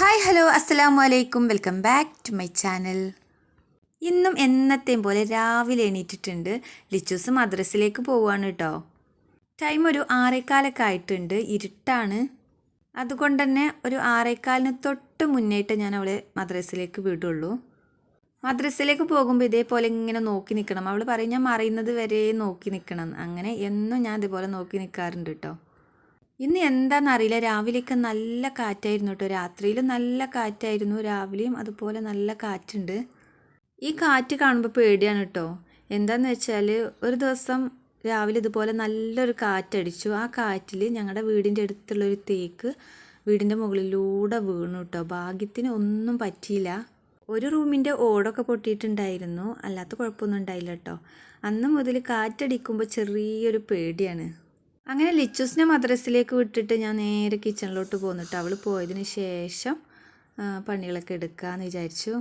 Hi hello അസ്സലാമു വലൈക്കും welcome back to my channel ഇന്നും എന്നത്തെയും പോലെ രാവിലെ എണീറ്റിട്ടുണ്ട്. ലിച്ചൂസ് മദ്രസിലേക്ക് പോവുകയാണ് കേട്ടോ ടൈം ഒരു ആറേക്കാലൊക്കെ ആയിട്ടുണ്ട്. ഇരുട്ടാണ്. അതുകൊണ്ട് തന്നെ ഒരു ആറേക്കാലിന് തൊട്ട് മുന്നേറ്റ് ഞാൻ അവളെ മദ്രസിലേക്ക് വിടുള്ളൂ. മദ്രസയിലേക്ക് പോകുമ്പോൾ ഇതേപോലെ ഇങ്ങനെ നോക്കി നിൽക്കണം അവൾ പറയും ഞാൻ മറിയുന്നത് വരെ നോക്കി നിൽക്കണം അങ്ങനെ എന്നും ഞാൻ ഇതുപോലെ നോക്കി നിൽക്കാറുണ്ട് കേട്ടോ ഇന്ന് എന്താണെന്നറിയില്ല രാവിലെയൊക്കെ നല്ല കാറ്റായിരുന്നു കേട്ടോ. രാത്രിയിൽ നല്ല കാറ്റായിരുന്നു. രാവിലെയും അതുപോലെ നല്ല കാറ്റുണ്ട്. ഈ കാറ്റ് കാണുമ്പോൾ പേടിയാണ് കേട്ടോ. എന്താന്ന് വെച്ചാൽ ഒരു ദിവസം രാവിലെ ഇതുപോലെ നല്ലൊരു കാറ്റടിച്ചു. ആ കാറ്റിൽ ഞങ്ങളുടെ വീടിന്റെ അടുത്തുള്ളൊരു തേക്ക് വീടിന്റെ മുകളിലൂടെ വീണു കേട്ടോ. ഭാഗ്യത്തിന് ഒന്നും പറ്റിയില്ല. ഒരു റൂമിന്റെ ഓടൊക്കെ പൊട്ടിയിട്ടുണ്ടായിരുന്നു. അല്ലാത്ത കുഴപ്പമൊന്നും ഉണ്ടായില്ല കേട്ടോ. അന്ന് മുതൽ കാറ്റടിക്കുമ്പോൾ ചെറിയൊരു പേടിയാണ്. അങ്ങനെ ലിച്ചൂസിനെ മദ്രസിലേക്ക് വിട്ടിട്ട് ഞാൻ നേരെ കിച്ചണിലോട്ട് പോന്നിട്ട് അവൾ പോയതിന് ശേഷം പണികളൊക്കെ എടുക്കാമെന്ന് വിചാരിച്ചു.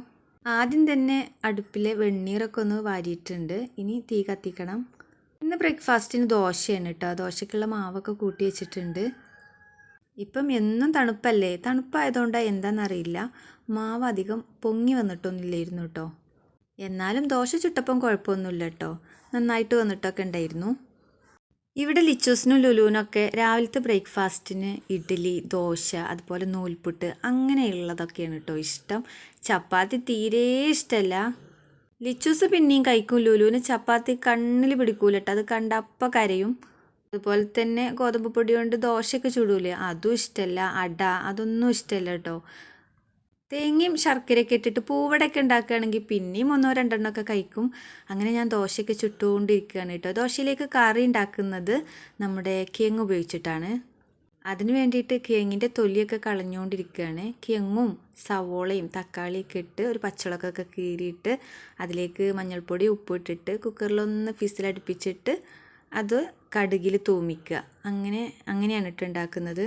ആദ്യം തന്നെ അടുപ്പിലെ വെണ്ണീറൊക്കെ ഒന്ന് വാരിയിട്ടുണ്ട്. ഇനി തീ കത്തിക്കണം. ഇന്ന് ബ്രേക്ക്ഫാസ്റ്റിന് ദോശയാണ് കേട്ടോ ദോശക്കുള്ള മാവൊക്കെ കൂട്ടി വെച്ചിട്ടുണ്ട്. ഇപ്പം എന്നും തണുപ്പല്ലേ? തണുപ്പായതുകൊണ്ടാണ് എന്താണെന്നറിയില്ല മാവ് അധികം പൊങ്ങി വന്നിട്ടൊന്നുമില്ലായിരുന്നു കേട്ടോ എന്നാലും ദോശ ചുട്ടപ്പം കുഴപ്പമൊന്നുമില്ല കേട്ടോ നന്നായിട്ട് വന്നിട്ടൊക്കെ ഉണ്ടായിരുന്നു. ഇവിടെ ലിച്ചൂസിനും ലുലുവിനൊക്കെ രാവിലത്തെ ബ്രേക്ക്ഫാസ്റ്റിന് ഇഡ്ഡലി ദോശ അതുപോലെ നൂൽപുട്ട് അങ്ങനെയുള്ളതൊക്കെയാണ് കേട്ടോ ഇഷ്ടം. ചപ്പാത്തി തീരെ ഇഷ്ടമല്ല ലിച്ചൂസ് പിന്നെയും കഴിക്കും. ലുലുവിന് ചപ്പാത്തി കണ്ണിൽ പിടിക്കൂല കേട്ടോ. അത് കണ്ട അപ്പം കരയും. അതുപോലെ തന്നെ ഗോതമ്പ് പൊടി കൊണ്ട് ദോശയൊക്കെ ചുടൂലേ. അതും ഇഷ്ടമല്ല അട അതൊന്നും ഇഷ്ടമല്ല കേട്ടോ. തേങ്ങയും ശർക്കരയൊക്കെ ഇട്ടിട്ട് പൂവടയൊക്കെ ഉണ്ടാക്കുകയാണെങ്കിൽ പിന്നെയും ഒന്നോ രണ്ടെണ്ണമൊക്കെ കഴിക്കും. അങ്ങനെ ഞാൻ ദോശയൊക്കെ ചുട്ടുകൊണ്ടിരിക്കുകയാണ് കേട്ടോ. ദോശയിലേക്ക് കറി ഉണ്ടാക്കുന്നത് നമ്മുടെ കിഴങ്ങ് ഉപയോഗിച്ചിട്ടാണ്. അതിന് വേണ്ടിയിട്ട് കിഴങ്ങിന്റെ തൊലിയൊക്കെ കളഞ്ഞുകൊണ്ടിരിക്കുകയാണ്. കിഴങ്ങും സവോളയും തക്കാളിയൊക്കെ ഇട്ട് ഒരു പച്ചളക്കൊക്കെ കീറിയിട്ട് അതിലേക്ക് മഞ്ഞൾപ്പൊടി ഉപ്പിട്ടിട്ട് കുക്കറിലൊന്ന് ഫിസിലടുപ്പിച്ചിട്ട് അത് കടുകിൽ തൂമിക്കുക. അങ്ങനെ അങ്ങനെയാണ് ഇട്ട് ഉണ്ടാക്കുന്നത്.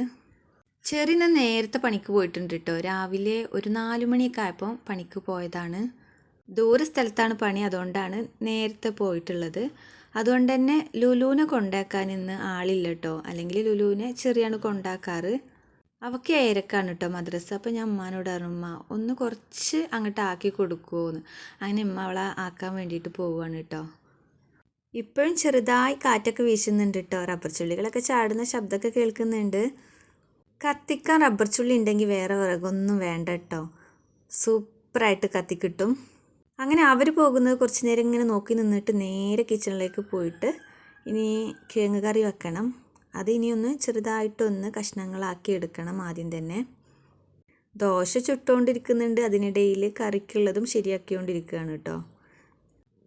ചെറിയ ഞാൻ നേരത്തെ പണിക്ക് പോയിട്ടുണ്ട് കേട്ടോ രാവിലെ ഒരു നാല് മണിയൊക്കെ ആയപ്പോൾ പണിക്ക് പോയതാണ്. ദൂര സ്ഥലത്താണ് പണി അതുകൊണ്ടാണ് നേരത്തെ പോയിട്ടുള്ളത്. അതുകൊണ്ട് തന്നെ ലുലുവിനെ കൊണ്ടാക്കാൻ ഇന്ന് ആളില്ല കേട്ടോ അല്ലെങ്കിൽ ലുലുവിനെ ചെറിയാണ് കൊണ്ടാക്കാറ്. അവക്ക് ഏരക്കാണ് കേട്ടോ മദ്രസ. അപ്പോൾ ഞാൻ ഉമ്മാനോട് ഉമ്മ ഒന്ന് കുറച്ച് അങ്ങോട്ട് ആക്കി കൊടുക്കുമോ എന്ന് അങ്ങനെ ഉമ്മ അവളെ ആക്കാൻ വേണ്ടിയിട്ട് പോവുകയാണ് കേട്ടോ ഇപ്പോഴും ചെറുതായി കാറ്റൊക്കെ വീശുന്നുണ്ട് കേട്ടോ റബ്ബർ ചുള്ളികളൊക്കെ ചാടുന്ന ശബ്ദമൊക്കെ കേൾക്കുന്നുണ്ട്. കത്തിക്കാൻ റബ്ബർ ചുള്ളി ഉണ്ടെങ്കിൽ വേറെ വിറകൊന്നും വേണ്ട കേട്ടോ സൂപ്പറായിട്ട് കത്തിക്കിട്ടും അങ്ങനെ അവർ പോകുന്നത് കുറച്ച് നേരം ഇങ്ങനെ നോക്കി നിന്നിട്ട് നേരെ കിച്ചണിലേക്ക് പോയിട്ട് ഇനി കിഴങ്ങ് കറി വെക്കണം. അത് ഇനിയൊന്ന് ചെറുതായിട്ടൊന്ന് കഷ്ണങ്ങളാക്കി എടുക്കണം ആദ്യം തന്നെ. ദോശ ചുട്ടുകൊണ്ടിരിക്കുന്നുണ്ട് അതിനിടയിൽ കറിക്കുള്ളതും ശരിയാക്കിക്കൊണ്ടിരിക്കുകയാണ് കേട്ടോ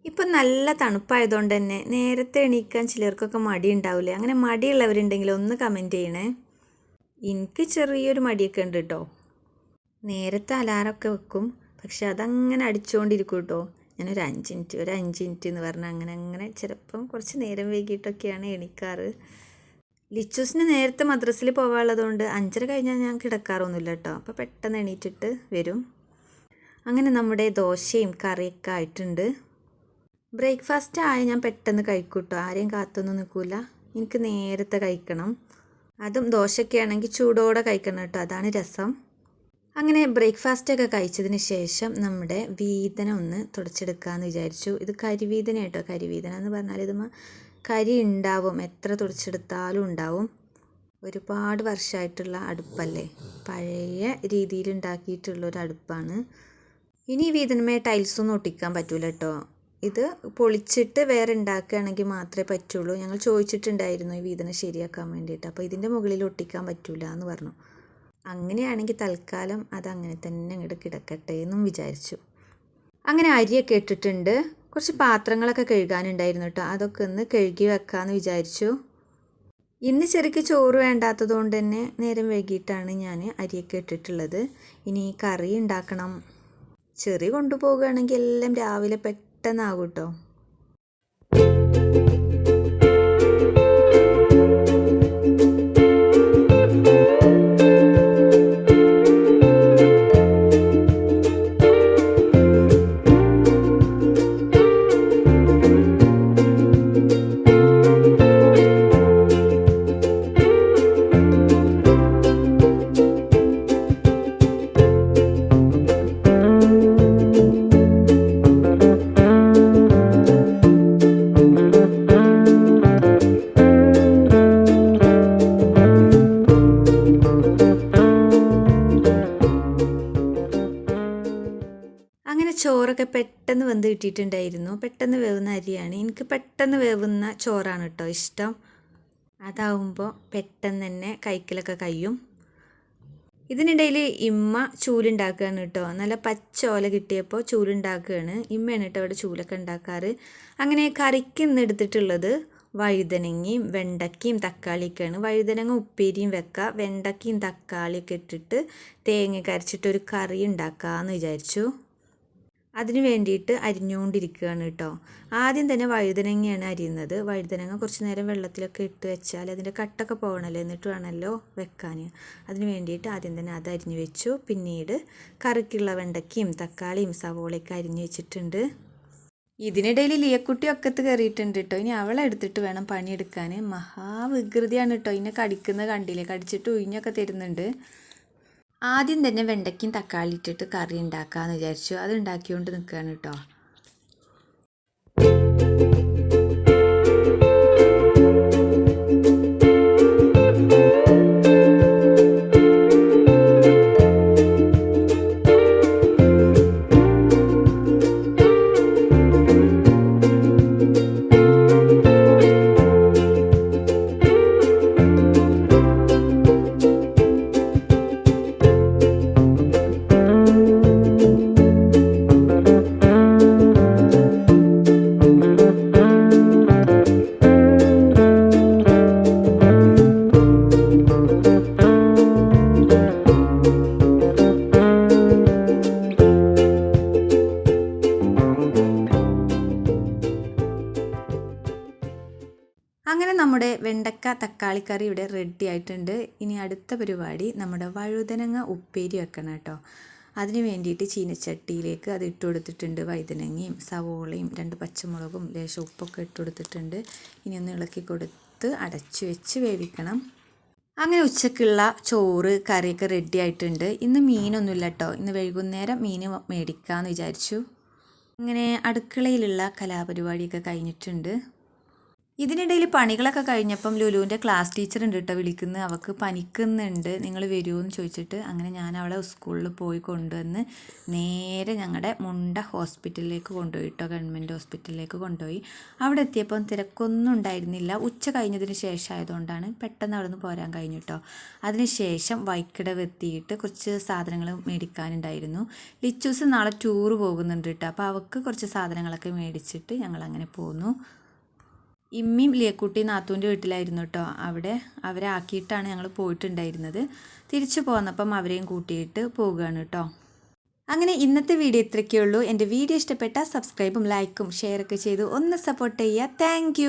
ഇപ്പം നല്ല തണുപ്പായതുകൊണ്ട് തന്നെ നേരത്തെ എണീക്കാൻ ചിലർക്കൊക്കെ മടി ഉണ്ടാവില്ലേ അങ്ങനെ മടിയുള്ളവരുണ്ടെങ്കിൽ ഒന്ന് കമന്റ് ചെയ്യണേ. എനിക്ക് ചെറിയൊരു മടിയൊക്കെ ഉണ്ട് കേട്ടോ നേരത്തെ അലാറമൊക്കെ വെക്കും. പക്ഷെ അതങ്ങനെ അടിച്ചുകൊണ്ടിരിക്കും കേട്ടോ ഞാനൊരു അഞ്ച് മിനിറ്റ് ഒരു അഞ്ച് മിനിറ്റ് എന്ന് പറഞ്ഞാൽ അങ്ങനെ അങ്ങനെ ചിലപ്പം കുറച്ച് നേരം വൈകിട്ടൊക്കെയാണ് എണീക്കാറ്. ലിച്ചൂസിന് നേരത്തെ മദ്രസിൽ പോകാനുള്ളതുകൊണ്ട് അഞ്ചര കഴിഞ്ഞാൽ ഞാൻ കിടക്കാറൊന്നുമില്ല കേട്ടോ അപ്പോൾ പെട്ടെന്ന് എണീറ്റിട്ട് വരും. അങ്ങനെ നമ്മുടെ ദോശയും കറിയൊക്കെ ആയിട്ടുണ്ട്. ബ്രേക്ക്ഫാസ്റ്റ് ആയ ഞാൻ പെട്ടെന്ന് കഴിക്കും കേട്ടോ ആരെയും കാത്തൊന്നും നിൽക്കില്ല എനിക്ക് നേരത്തെ കഴിക്കണം. അതും ദോശയൊക്കെ ചൂടോടെ കഴിക്കണം കേട്ടോ. അതാണ് രസം. അങ്ങനെ ബ്രേക്ക്ഫാസ്റ്റൊക്കെ കഴിച്ചതിന് ശേഷം നമ്മുടെ വീതന ഒന്ന് തുടച്ചെടുക്കാമെന്ന് വിചാരിച്ചു. ഇത് കരിവീതന കേട്ടോ. കരിവീതന എന്ന് പറഞ്ഞാൽ ഇത് കരി ഉണ്ടാവും. എത്ര തുടച്ചെടുത്താലും ഉണ്ടാവും. ഒരുപാട് വർഷമായിട്ടുള്ള അടുപ്പല്ലേ? പഴയ രീതിയിൽ ഉണ്ടാക്കിയിട്ടുള്ള ഒരു അടുപ്പാണ്. ഇനി വീതനമേ ടൈൽസൊന്നും ഒട്ടിക്കാൻ പറ്റൂല കേട്ടോ. ഇത് പൊളിച്ചിട്ട് വേറെ ഉണ്ടാക്കുകയാണെങ്കിൽ മാത്രമേ പറ്റുള്ളൂ. ഞങ്ങൾ ചോദിച്ചിട്ടുണ്ടായിരുന്നു ഈ വീതനം ശരിയാക്കാൻ വേണ്ടിയിട്ട്. അപ്പോൾ ഇതിന്റെ മുകളിൽ ഒട്ടിക്കാൻ പറ്റൂല എന്ന് പറഞ്ഞു. അങ്ങനെയാണെങ്കിൽ തൽക്കാലം അതങ്ങനെ തന്നെ ഇങ്ങോട്ട് കിടക്കട്ടെ എന്നും വിചാരിച്ചു. അങ്ങനെ അരിയൊക്കെ ഇട്ടിട്ടുണ്ട്. കുറച്ച് പാത്രങ്ങളൊക്കെ കഴുകാനുണ്ടായിരുന്നു കേട്ടോ അതൊക്കെ ഒന്ന് കഴുകി വെക്കാമെന്ന് വിചാരിച്ചു. ഇന്ന് ചെറുക്ക് ചോറ് വേണ്ടാത്തത് കൊണ്ട് തന്നെ നേരം വൈകിട്ടാണ് ഞാൻ അരിയൊക്കെ ഇട്ടിട്ടുള്ളത്. ഇനി കറി ഉണ്ടാക്കണം ചെറി കൊണ്ടുപോവുകയാണെങ്കിൽ എല്ലാം രാവിലെ പെട്ടെന്നാകും കേട്ടോ ചോറൊക്കെ പെട്ടെന്ന് വെന്ത് കിട്ടിയിട്ടുണ്ടായിരുന്നു. പെട്ടെന്ന് വേവുന്ന അരിയാണ്. എനിക്ക് പെട്ടെന്ന് വേവുന്ന ചോറാണ് കേട്ടോ ഇഷ്ടം. അതാവുമ്പോൾ പെട്ടെന്ന് തന്നെ കഴിക്കലൊക്കെ കഴിയും. ഇതിനിടയിൽ ഇമ്മ ചൂലുണ്ടാക്കുകയാണ് കേട്ടോ. നല്ല പച്ച ഓല കിട്ടിയപ്പോൾ ചൂലുണ്ടാക്കുകയാണ്. ഇമ്മയാണ് കേട്ടോ അവിടെ ചൂലൊക്കെ ഉണ്ടാക്കാറ്. അങ്ങനെ കറിക്ക് ഇന്ന് എടുത്തിട്ടുള്ളത് വഴുതനങ്ങയും വെണ്ടയ്ക്കയും തക്കാളിയൊക്കെയാണ്. വഴുതനങ്ങ ഉപ്പേരിയും വെക്കുക വെണ്ടയ്ക്കയും തക്കാളിയൊക്കെ ഇട്ടിട്ട് തേങ്ങ കരച്ചിട്ട് ഒരു കറി ഉണ്ടാക്കാമെന്ന് വിചാരിച്ചു. അതിന് വേണ്ടിയിട്ട് അരിഞ്ഞുകൊണ്ടിരിക്കുകയാണ് കേട്ടോ. ആദ്യം തന്നെ വഴുതനങ്ങയാണ് അരിയുന്നത്. വഴുതനങ്ങ കുറച്ച് നേരം വെള്ളത്തിലൊക്കെ ഇട്ട് വെച്ചാൽ അതിന്റെ കട്ടൊക്കെ പോകണമല്ലോ എന്നിട്ട് വേണമല്ലോ വെക്കാൻ. അതിന് വേണ്ടിയിട്ട് ആദ്യം തന്നെ അത് അരിഞ്ഞു വെച്ചു. പിന്നീട് കറിക്കുള്ള വെണ്ടയ്ക്കയും തക്കാളിയും സവോളയൊക്കെ അരിഞ്ഞു വെച്ചിട്ടുണ്ട്. ഇതിനിടയിൽ ലിയക്കുട്ടി ഒക്കത്ത് കയറിയിട്ടുണ്ട് കേട്ടോ. ഇനി അവളെ എടുത്തിട്ട് വേണം പണിയെടുക്കാൻ. മഹാവികൃതിയാണ് കേട്ടോ. ഇതിനെ കടിക്കുന്നത് കണ്ടില്ലേ? കടിച്ചിട്ട് ഉഴിഞ്ഞൊക്കെ തരുന്നുണ്ട്. ആദ്യം തന്നെ വെണ്ടയ്ക്കും തക്കാളി ഇട്ടിട്ട് കറി ഉണ്ടാക്കാമെന്ന് വിചാരിച്ചു. അത് ഉണ്ടാക്കിക്കൊണ്ട് നിൽക്കുകയാണ് കേട്ടോ അങ്ങനെ നമ്മുടെ വെണ്ടക്ക തക്കാളി കറി ഇവിടെ റെഡി ആയിട്ടുണ്ട്. ഇനി അടുത്ത പരിപാടി നമ്മുടെ വഴുതനങ്ങ ഉപ്പേരി വെക്കണം കേട്ടോ. അതിന് വേണ്ടിയിട്ട് ചീനച്ചട്ടിയിലേക്ക് അത് ഇട്ട് കൊടുത്തിട്ടുണ്ട്. വഴുതനങ്ങയും സവോളയും രണ്ട് പച്ചമുളകും ലേശം ഉപ്പൊക്കെ ഇട്ട് കൊടുത്തിട്ടുണ്ട്. ഇനി ഒന്ന് ഇളക്കി കൊടുത്ത് അടച്ചു വെച്ച് വേവിക്കണം. അങ്ങനെ ഉച്ചക്കുള്ള ചോറ് കറിയൊക്കെ റെഡി ആയിട്ടുണ്ട്. ഇന്ന് മീനൊന്നുമില്ല കേട്ടോ. ഇന്ന് വൈകുന്നേരം മീൻ മേടിക്കാമെന്ന് വിചാരിച്ചു. അങ്ങനെ അടുക്കളയിലുള്ള കലാപരിപാടിയൊക്കെ കഴിഞ്ഞിട്ടുണ്ട്. ഇതിനിടയിൽ പണികളൊക്കെ കഴിഞ്ഞപ്പം ലുലുവിന്റെ ക്ലാസ് ടീച്ചർ ഉണ്ട് കേട്ടോ വിളിക്കുന്നത് അവൾക്ക് പനിക്കുന്നുണ്ട്. നിങ്ങൾ വരുമോ എന്ന് ചോദിച്ചിട്ട് അങ്ങനെ ഞാൻ അവളെ സ്കൂളിൽ പോയി കൊണ്ടുവന്ന് നേരെ ഞങ്ങളുടെ മുണ്ട ഹോസ്പിറ്റലിലേക്ക് കൊണ്ടുപോയി കേട്ടോ ഗവൺമെന്റ് ഹോസ്പിറ്റലിലേക്ക് കൊണ്ടുപോയി. അവിടെ എത്തിയപ്പം തിരക്കൊന്നും ഉണ്ടായിരുന്നില്ല. ഉച്ച കഴിഞ്ഞതിന് ശേഷം ആയതുകൊണ്ടാണ് പെട്ടെന്ന് അവിടെ നിന്ന് പോരാൻ കഴിഞ്ഞു കേട്ടോ അതിനുശേഷം വൈക്കിടവ് എത്തിയിട്ട് കുറച്ച് സാധനങ്ങൾ മേടിക്കാനുണ്ടായിരുന്നു. ലിച്ചൂസ് നാളെ ടൂറ് പോകുന്നുണ്ട് കേട്ടോ അപ്പോൾ അവൾക്ക് കുറച്ച് സാധനങ്ങളൊക്കെ മേടിച്ചിട്ട് ഞങ്ങൾ അങ്ങനെ പോന്നു. ഇമ്മിയും ലിയക്കുട്ടി നാത്തൂന്റെ വീട്ടിലായിരുന്നു കേട്ടോ അവിടെ അവരെ ആക്കിയിട്ടാണ് ഞങ്ങൾ പോയിട്ടുണ്ടായിരുന്നത്. തിരിച്ചു പോന്നപ്പം അവരെയും കൂട്ടിയിട്ട് പോവുകയാണ് കേട്ടോ അങ്ങനെ ഇന്നത്തെ വീഡിയോ ഇത്രയ്ക്കേ ഉള്ളൂ. എന്റെ വീഡിയോ ഇഷ്ടപ്പെട്ടാൽ സബ്സ്ക്രൈബും ലൈക്കും ഷെയറൊക്കെ ചെയ്ത് ഒന്ന് സപ്പോർട്ട് ചെയ്യുക. താങ്ക്